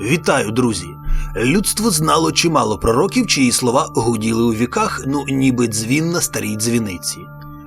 Вітаю, друзі! Людство знало чимало пророків, чиї слова гуділи у віках, ну ніби дзвін на старій дзвіниці.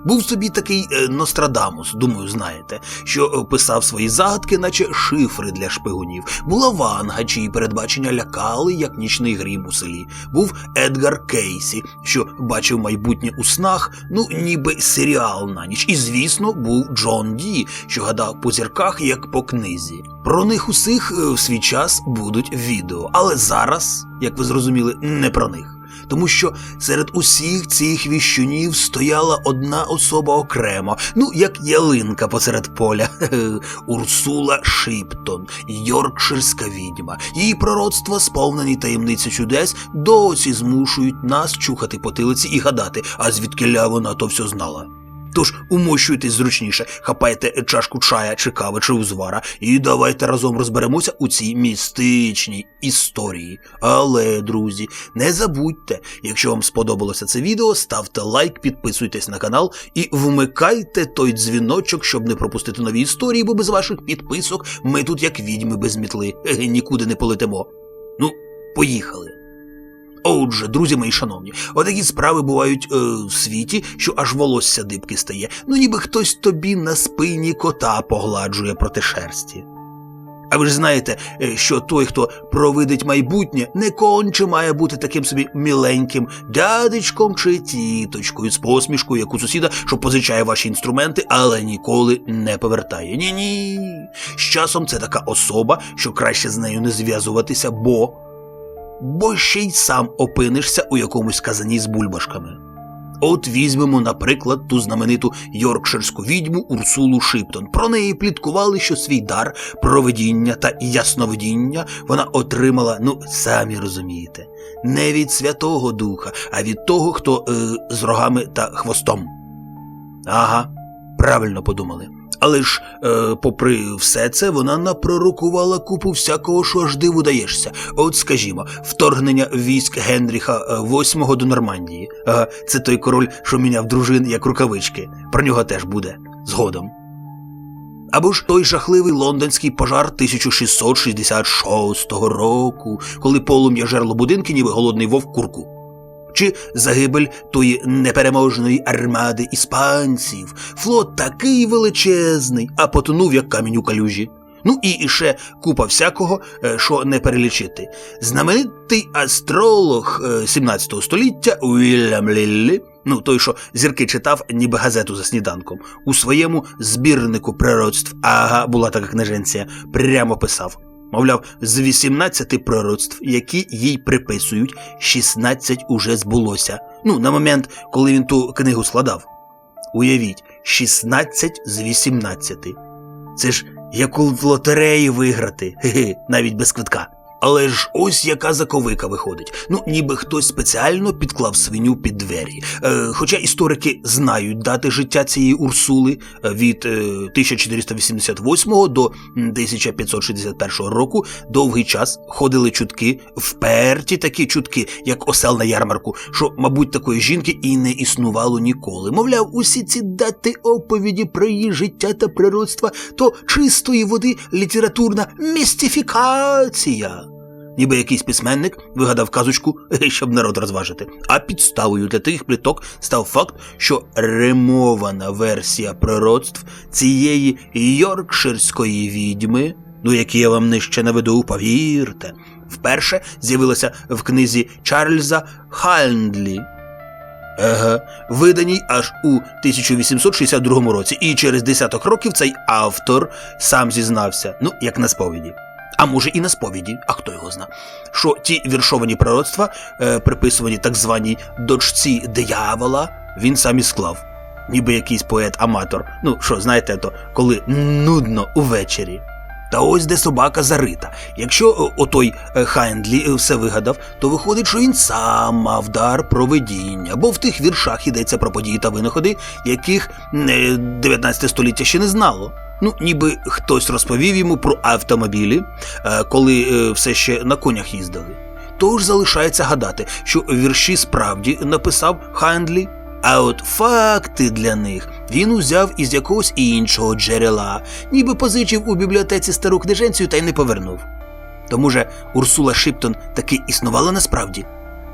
Був собі такий е, Нострадамус, думаю, знаєте, що писав свої загадки, наче шифри для шпигунів. Була Ванга, чиї передбачення лякали, як нічний грім у селі. Був Едгар Кейсі, що бачив майбутнє у снах, ну ніби серіал на ніч. І, звісно, був Джон Ді, що гадав по зірках, як по книзі. Про них усіх е, в свій час будуть відео, але зараз, як ви зрозуміли, не про них. Тому що серед усіх цих віщунів стояла одна особа окремо, ну як ялинка посеред поля. Урсула Шиптон, Йоркширська відьма. Її пророцтва, сповнені таємниці чудес, досі змушують нас чухати потилиці і гадати, а звідкиля вона то все знала. Тож умощуйтесь зручніше, хапайте чашку чая чи кави чи узвара, і давайте разом розберемося у цій містичній історії. Але, друзі, не забудьте, якщо вам сподобалося це відео, ставте лайк, підписуйтесь на канал і вмикайте той дзвіночок, щоб не пропустити нові історії, бо без ваших підписок ми тут як відьми без мітли, нікуди не полетимо. Ну, поїхали. Отже, друзі мої шановні, отакі справи бувають е, в світі, що аж волосся дибки стає, ну ніби хтось тобі на спині кота погладжує проти шерсті. А ви ж знаєте, е, що той, хто провидить майбутнє, не конче має бути таким собі міленьким дядечком чи тіточкою з посмішкою, як у сусіда, що позичає ваші інструменти, але ніколи не повертає. Ні, ні. З часом це така особа, що краще з нею не зв'язуватися, бо бо ще й сам опинишся у якомусь казані з бульбашками. От візьмемо, наприклад, ту знамениту йоркширську відьму Урсулу Шиптон. Про неї пліткували, що свій дар провидіння та ясновидіння вона отримала, ну самі розумієте, не від Святого Духа, а від того, хто е, з рогами та хвостом. Ага, правильно подумали. Але ж, е, попри все це, вона напророкувала купу всякого, що аж диву даєшся. От, скажімо, вторгнення військ Генріха е, VIII до Нормандії. Ага, це той король, що міняв дружин як рукавички. Про нього теж буде згодом. Або ж той жахливий лондонський пожар 1666 року, коли полум'я жерло будинки, ніби голодний вовк курку чи загибель тої непереможної армади іспанців. Флот такий величезний, а потонув як камінь у калюжі. Ну і ще купа всякого, е, що не перелічити. Знаменитий астролог е, 17 століття Уільям Ліллі, ну той, що зірки читав, ніби газету за сніданком, у своєму збірнику пророцтв, ага, була така книженція, прямо писав. Мовляв, з 18 пророцтв, які їй приписують, 16 уже збулося. Ну, на момент, коли він ту книгу складав. Уявіть, 16 з 18. Це ж як у лотереї виграти, хе-хе, навіть без квитка. Але ж ось яка заковика виходить. Ну, ніби хтось спеціально підклав свиню під двері. Е, хоча історики знають дати життя цієї Урсули е, від е, 1488 до 1561 року довгий час ходили чутки, вперті такі чутки, як осел на ярмарку, що, мабуть, такої жінки і не існувало ніколи. Мовляв, усі ці дати оповіді про її життя та природства то чистої води літературна містифікація. Ніби якийсь письменник вигадав казочку, щоб народ розважити. А підставою для тих пліток став факт, що ремована версія пророцтв цієї йоркширської відьми, ну які я вам нижче наведу, повірте, вперше з'явилася в книзі Чарльза Хальндлі. Еге, виданій аж у 1862 році, і через десяток років цей автор сам зізнався, ну, як на сповіді. А може і на сповіді, а хто його зна, що ті віршовані пророцтва, е, приписувані так званій дочці диявола, він сам і склав, ніби якийсь поет-аматор. Ну, що, знаєте, то коли нудно увечері. Та ось де собака зарита. Якщо отой е, Хайндлі е, все вигадав, то виходить, що він сам мав дар провидіння, бо в тих віршах йдеться про події та винаходи, яких е, 19 століття ще не знало. Ну, ніби хтось розповів йому про автомобілі, е, коли е, все ще на конях їздили. Тож залишається гадати, що вірші справді написав Хайндлі, а от факти для них він узяв із якогось іншого джерела, ніби позичив у бібліотеці стару книженцю та й не повернув. То може Урсула Шиптон таки існувала насправді,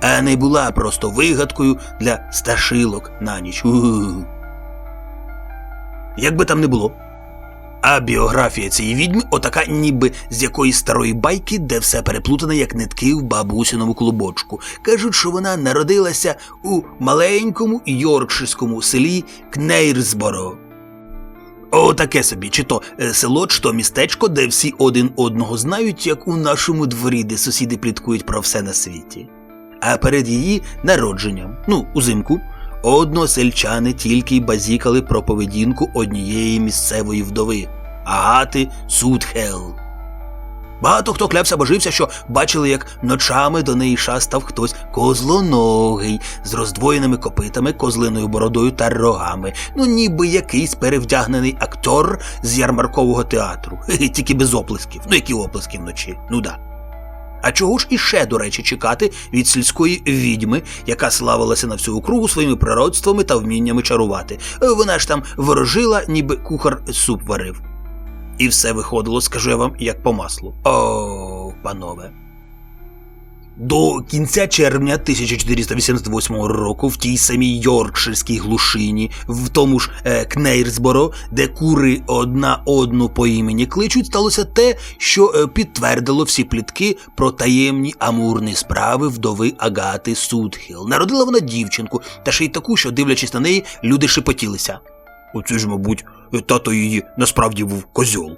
а не була просто вигадкою для старшилок на ніч. У-у-у. Як би там не було. А біографія цієї відьми отака ніби з якоїсь старої байки, де все переплутане, як нитки в бабусиному клубочку. Кажуть, що вона народилася у маленькому йоркширському селі Кнейрсборо. О, таке собі, чи то е, село, чи то містечко, де всі один одного знають, як у нашому дворі, де сусіди пліткують про все на світі. А перед її народженням, ну, узимку, односельчани тільки й базікали про поведінку однієї місцевої вдови Агати Судхел. Багато хто клявся божився, що бачили, як ночами до неї шастав хтось козлоногий з роздвоєними копитами, козлиною бородою та рогами, ну ніби якийсь перевдягнений актор з ярмаркового театру, тільки без оплесків. Ну які оплески вночі? Ну да. А чого ж іще, до речі, чекати від сільської відьми, яка славилася на всю округу своїми природствами та вміннями чарувати? Е, Вона ж там ворожила, ніби кухар суп варив. І все виходило, скажу я вам, як по маслу. О, панове. До кінця червня 1488 року в тій самій Йоркширській глушині, в тому ж е, Кнейрсборо, де кури одна одну по імені кличуть, сталося те, що е, підтвердило всі плітки про таємні амурні справи вдови Агати Судхіл. Народила вона дівчинку, та ще й таку, що, дивлячись на неї, люди шепотілися. Оце ж, мабуть, тато її насправді був козьол.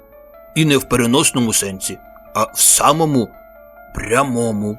І не в переносному сенсі, а в самому прямому.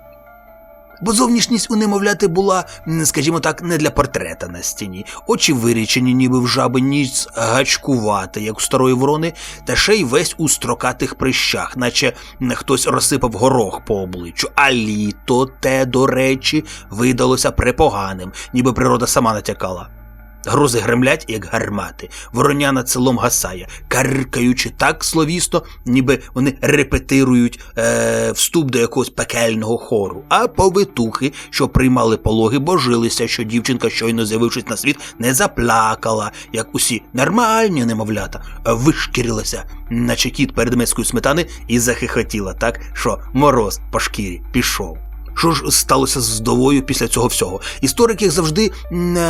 Бо зовнішність у немовляти була, скажімо так, не для портрета на стіні. Очі вирічені, ніби в жаби ніс гачкувати, як у старої ворони, та ще й весь у строкатих прищах, наче хтось розсипав горох по обличчю. А літо те, до речі, видалося препоганим, ніби природа сама натякала. Грози гремлять, як гармати, вороня над селом гасає, каркаючи так словісно, ніби вони репетирують е, вступ до якогось пекельного хору. А повитухи, що приймали пологи, божилися, що дівчинка, щойно з'явившись на світ, не заплакала, як усі нормальні немовлята, вишкірилася, наче кіт перед мискою сметани, і захихотіла так, що мороз по шкірі пішов. Що ж сталося з вдовою після цього всього? Історики завжди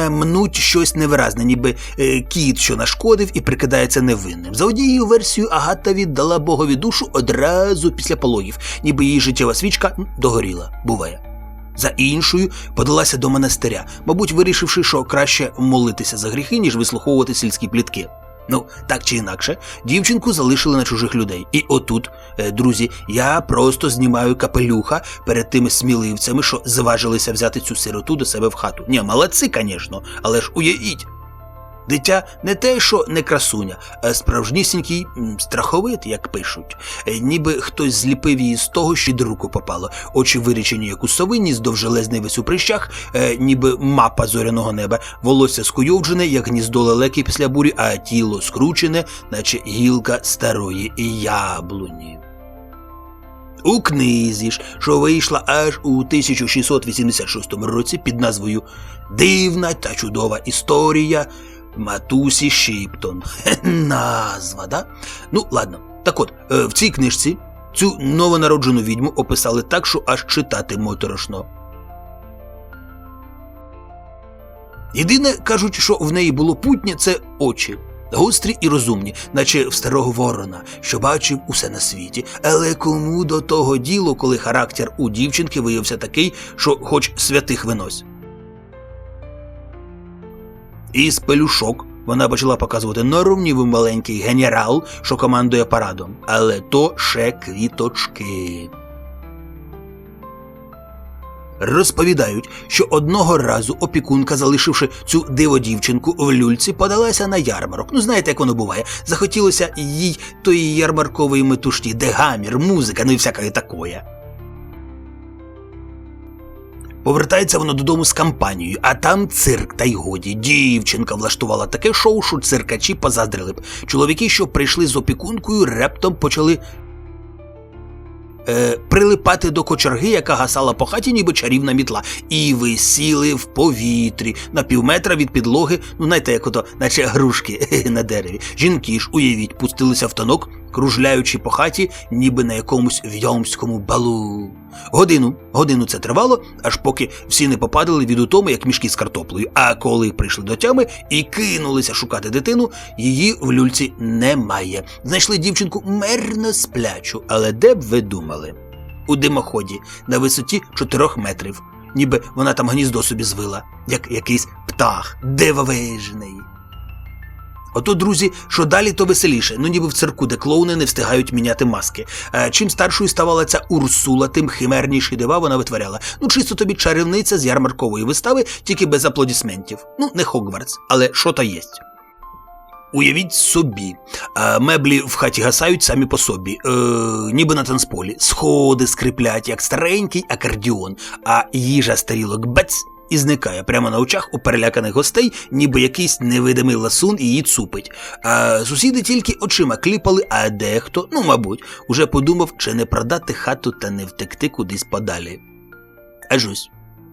мнуть щось невиразне, ніби е, кіт, що нашкодив і прикидається невинним. За однією версією Агата віддала богові душу одразу після пологів, ніби її життєва свічка догоріла. Буває. За іншою подалася до монастиря, мабуть, вирішивши, що краще молитися за гріхи, ніж вислуховувати сільські плітки. Ну, так чи інакше, дівчинку залишили на чужих людей. І отут, е, друзі, я просто знімаю капелюха перед тими сміливцями, що зважилися взяти цю сироту до себе в хату. Ні, молодці, звісно, але ж уявіть. Дитя не те, що не красуня, а справжнісінький страховит, як пишуть. Е, Ніби хтось зліпив її з того, що до руку попало. Очі вирічені, як у совині, з довжелезний весь у прищах, е, ніби мапа зоряного неба, волосся скуйовджене, як гніздо лелеки після бурі, а тіло скручене, наче гілка старої яблуні. У книзі ж, що вийшла аж у 1686 році під назвою Дивна та чудова історія Матусі Шіптон. Назва, да? Ну, ладно. Так от, е, в цій книжці цю новонароджену відьму описали так, що аж читати моторошно. Єдине, кажуть, що в неї було путнє, це очі. Гострі і розумні, наче в старого ворона, що бачив усе на світі. Але кому до того діло, коли характер у дівчинки виявився такий, що хоч святих винось. І з пелюшок вона почала показувати нормнівий маленький генерал, що командує парадом. Але то ще квіточки. Розповідають, що одного разу опікунка, залишивши цю диводівчинку в люльці, подалася на ярмарок. Ну, знаєте, як воно буває. Захотілося їй тої ярмаркової метушні, де гамір, музика, ну і всяке такое. Повертається вона додому з компанією, а там цирк, та й годі. Дівчинка влаштувала таке шоу, що циркачі позаздрили б. Чоловіки, що прийшли з опікункою, рептом почали е, прилипати до кочерги, яка гасала по хаті, ніби чарівна мітла, і висіли в повітрі на півметра від підлоги, ну знаєте, як ото, наче грушки на дереві. Жінки ж, уявіть, пустилися в танок кружляючи по хаті, ніби на якомусь відьомському балу. Годину, годину це тривало, аж поки всі не попадали від утоми, як мішки з картоплею. А коли прийшли до тями і кинулися шукати дитину, її в люльці немає. Знайшли дівчинку мерно сплячу, але де б ви думали? У димоході на висоті чотирьох метрів, ніби вона там гніздо собі звила, як якийсь птах дивовижний. Ото, друзі, що далі, то веселіше, ну ніби в цирку, де клоуни не встигають міняти маски. А чим старшою ставала ця Урсула, тим химерніші дива вона витворяла. Ну, чисто тобі чарівниця з ярмаркової вистави, тільки без аплодисментів. Ну, не Хогвартс, але що то єсть. Уявіть собі, е, меблі в хаті гасають самі по собі, е, ніби на танцполі, сходи скриплять, як старенький акордіон, а їжа з тарілок бец і зникає прямо на очах у переляканих гостей, ніби якийсь невидимий ласун її цупить. А сусіди тільки очима кліпали, а дехто, ну мабуть, уже подумав, чи не продати хату та не втекти кудись подалі. Аж ось,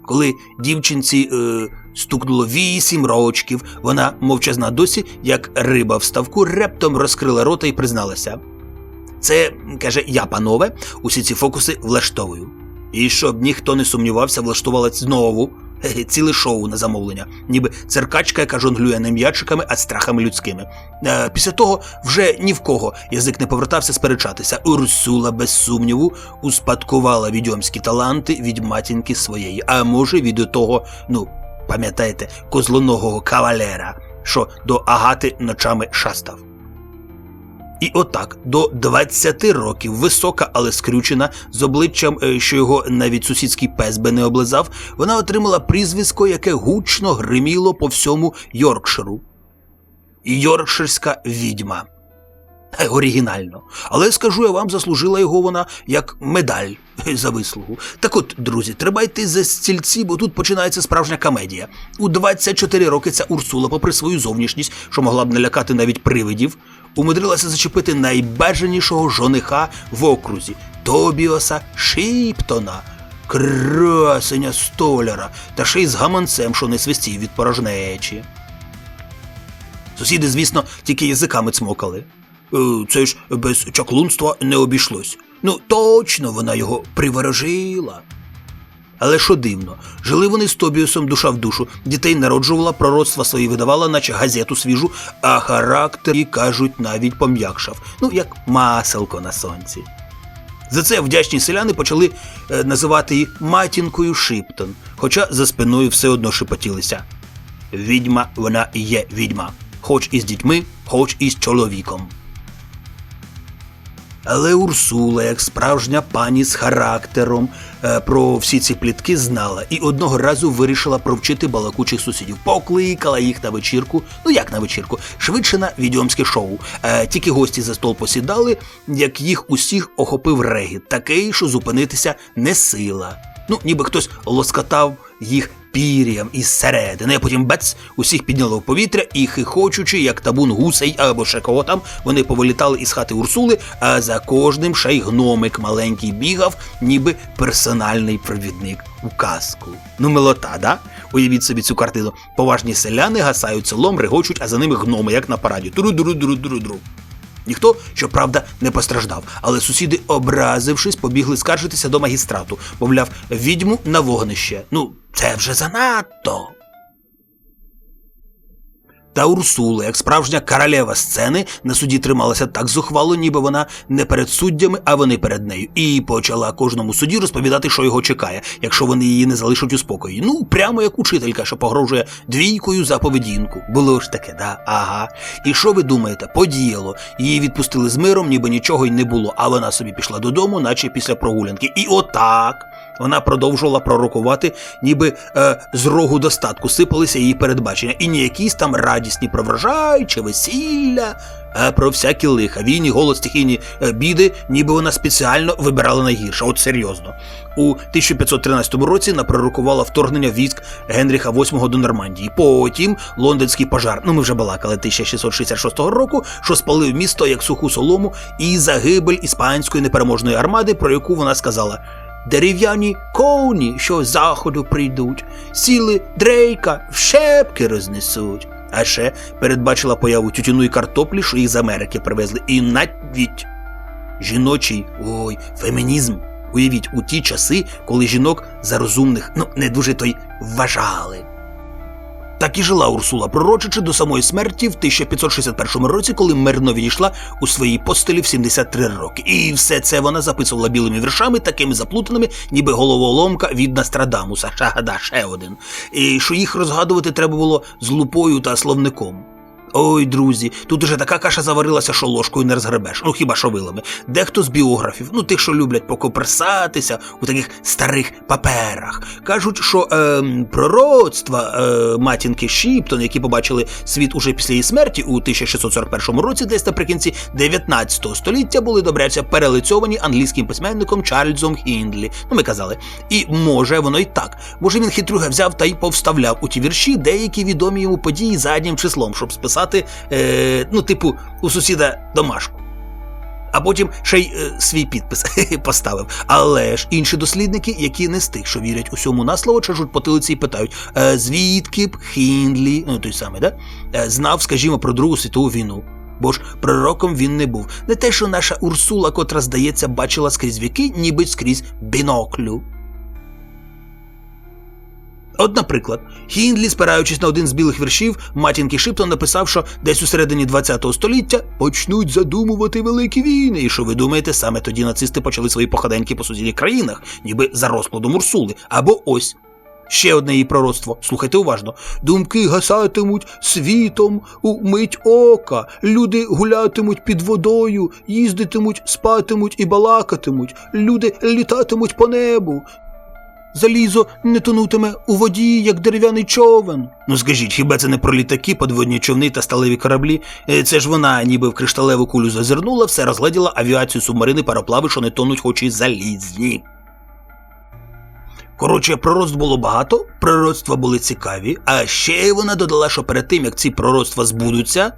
коли дівчинці е, стукнуло вісім рочків, вона мовчазна досі, як риба в ставку, рептом розкрила рота і призналася. Це, каже, я, панове, усі ці фокуси влаштовую. І щоб ніхто не сумнівався, влаштувала знову ціле шоу на замовлення, ніби циркачка, яка жонглює не м'ячиками, а страхами людськими. Е, після того вже ні в кого язик не повертався сперечатися. Урсула, без сумніву, успадкувала відьомські таланти від матінки своєї, а може від того, ну, пам'ятаєте, козлоногого кавалера, що до агати ночами шастав. І отак до 20 років висока, але скрючена, з обличчям, е, що його навіть сусідський пес би не облизав, вона отримала прізвисько, яке гучно гриміло по всьому Йоркширу. Йоркширська відьма. Е, Оригінально. Але скажу я вам, заслужила його вона як медаль е, за вислугу. Так от, друзі, тримайте за стільці, бо тут починається справжня комедія. У 24 роки ця Урсула, попри свою зовнішність, що могла б налякати навіть привидів, умудрилася зачепити найбажанішого жониха в окрузі Тобіоса Шиптона, красеня столяра, та ще й з гаманцем, що не свистів від порожнечі. Сусіди, звісно, тільки язиками цмокали. Е, Це ж без чаклунства не обійшлось. Ну, точно вона його приворожила. Але що дивно, жили вони з Тобіусом душа в душу, дітей народжувала, пророцтва свої видавала, наче газету свіжу, а характер, їй, кажуть, навіть пом'якшав, ну як маселко на сонці. За це вдячні селяни почали е, називати її матінкою Шиптон, хоча за спиною все одно шепотілися. Відьма вона і є відьма, хоч із дітьми, хоч із чоловіком. Але Урсула, як справжня пані з характером, про всі ці плітки знала і одного разу вирішила провчити балакучих сусідів. Покликала їх на вечірку, ну як на вечірку, швидше на відьомське шоу. Е, Тільки гості за стол посідали, як їх усіх охопив регіт, такий, що зупинитися не сила. Ну, ніби хтось лоскотав їх пір'ям із середини, а потім бец, усіх підняло в повітря і, хихочучи, як табун гусей або ще кого там, вони повилітали із хати Урсули, а за кожним ще й гномик маленький бігав, ніби персональний провідник у казку. Ну, милота, да? Уявіть собі цю картину. Поважні селяни гасають селом, регочуть, а за ними гноми, як на параді. Тру-дру-дру-дру-дру. Ніхто, щоправда, не постраждав, але сусіди, образившись, побігли скаржитися до магістрату, мовляв, відьму на вогнище. Ну, це вже занадто. Та Урсула, як справжня королева сцени, на суді трималася так зухвало, ніби вона не перед суддями, а вони перед нею, і почала кожному судді розповідати, що його чекає, якщо вони її не залишать у спокої. Ну, прямо як учителька, що погрожує двійкою за поведінку. Було ж таке, да? Ага. І що ви думаєте? Подіяло. Її відпустили з миром, ніби нічого й не було, а вона собі пішла додому, наче після прогулянки. І отак. Вона продовжувала пророкувати, ніби е, з рогу достатку сипалися її передбачення, і не якісь там радісні про врожай чи весілля, а про всякі лиха, війні, голод, стихійні е, біди, ніби вона спеціально вибирала найгірше. От серйозно. У 1513 році напророкувала вторгнення військ Генріха VIII до Нормандії. Потім лондонський пожар, ну ми вже балакали 1666 року, що спалив місто як суху солому, і загибель іспанської непереможної армади, про яку вона сказала. Дерев'яні коні, що з заходу прийдуть, сіли дрейка в шепки рознесуть. А ще передбачила появу тютюну і картоплі, що їх з Америки привезли, і навіть жіночий ой, фемінізм. Уявіть, у ті часи, коли жінок за розумних, ну, не дуже то й вважали. Так і жила Урсула, пророчачи до самої смерті в 1561 році, коли мирно відійшла у своїй постелі в 73 роки. І все це вона записувала білими віршами, такими заплутаними, ніби головоломка від Настрадамуса, Шагада, ще один. І що їх розгадувати треба було з лупою та словником. Ой, друзі, тут уже така каша заварилася, що ложкою не розгребеш. Ну хіба що вилами. Дехто з біографів, ну тих, що люблять покоперсатися у таких старих паперах, кажуть, що ем, пророцтва е, матінки Шіптон, які побачили світ уже після її смерті у 1641 році, десь наприкінці 19 століття, були добряче перелицьовані англійським письменником Чарльзом Хіндлі. Ну, ми казали. І може воно й так. Може він хитруга взяв та й повставляв у ті вірші деякі відомі йому події заднім числом, щоб списати, е, ну, типу, у сусіда домашку. А потім ще й е, свій підпис поставив. Але ж інші дослідники, які не з тих, що вірять усьому на слово, чажуть по тилиці і питають, е, звідки б Хіндлі, ну той самий, да? е, знав, скажімо, про Другу світову війну. Бо ж пророком він не був. Не те, що наша Урсула, котра, здається, бачила скрізь віки, ніби скрізь біноклю. От, наприклад, Хіндлі, спираючись на один з білих віршів, матінки Шиптон написав, що десь у середині ХХ століття почнуть задумувати великі війни. І що ви думаєте, саме тоді нацисти почали свої походеньки по сусідніх країнах, ніби за розкладом Урсули. Або ось. Ще одне її пророцтво. Слухайте уважно. Думки гасатимуть світом у мить ока. Люди гулятимуть під водою, їздитимуть, спатимуть і балакатимуть. Люди літатимуть по небу. Залізо не тонутиме у воді, як дерев'яний човен. Ну скажіть, хіба це не про літаки, подводні човни та сталеві кораблі? Е, Це ж вона, ніби в кришталеву кулю зазирнула, все розгледіла авіацію субмарини, пароплави, що не тонуть, хоч і залізні. Коротше, пророцтв було багато, пророцтва були цікаві, а ще вона додала, що перед тим, як ці пророцтва збудуться,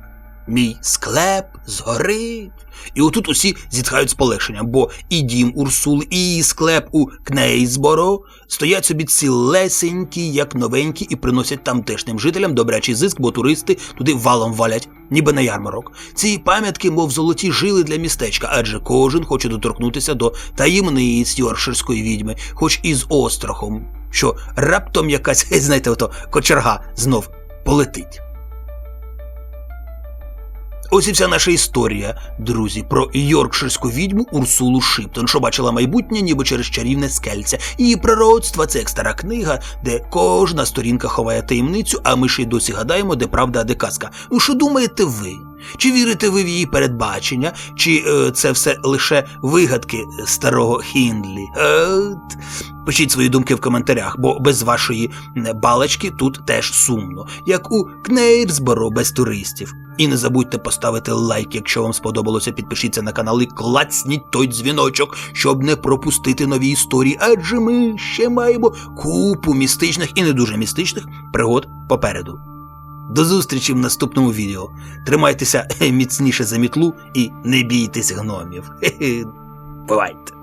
мій склеп згорить. І отут усі зітхають з полегшенням, бо і дім Урсули, і склеп у Кнейсборо стоять собі цілесенькі, як новенькі, і приносять тамтешнім жителям добрячий зиск, бо туристи туди валом валять, ніби на ярмарок. Ці пам'ятки, мов золоті жили для містечка, адже кожен хоче доторкнутися до таємниць йорширської відьми, хоч і з острахом, що раптом якась, знаєте, ото кочерга знов полетить. Ось і вся наша історія, друзі, про йоркширську відьму Урсулу Шиптон, що бачила майбутнє, ніби через чарівне скельце. Її пророцтва це як стара книга, де кожна сторінка ховає таємницю, а ми ще й досі гадаємо, де правда, а де казка. Ну що думаєте ви? Чи вірите ви в її передбачення, чи е, це все лише вигадки старого Хіндлі? Е, Пишіть свої думки в коментарях, бо без вашої балачки тут теж сумно, як у Кнейрсборо без туристів. І не забудьте поставити лайк, якщо вам сподобалося, підпишіться на канал і клацніть той дзвіночок, щоб не пропустити нові історії, адже ми ще маємо купу містичних і не дуже містичних пригод попереду. До зустрічі в наступному відео. Тримайтеся міцніше за мітлу і не бійтесь гномів. Бувайте!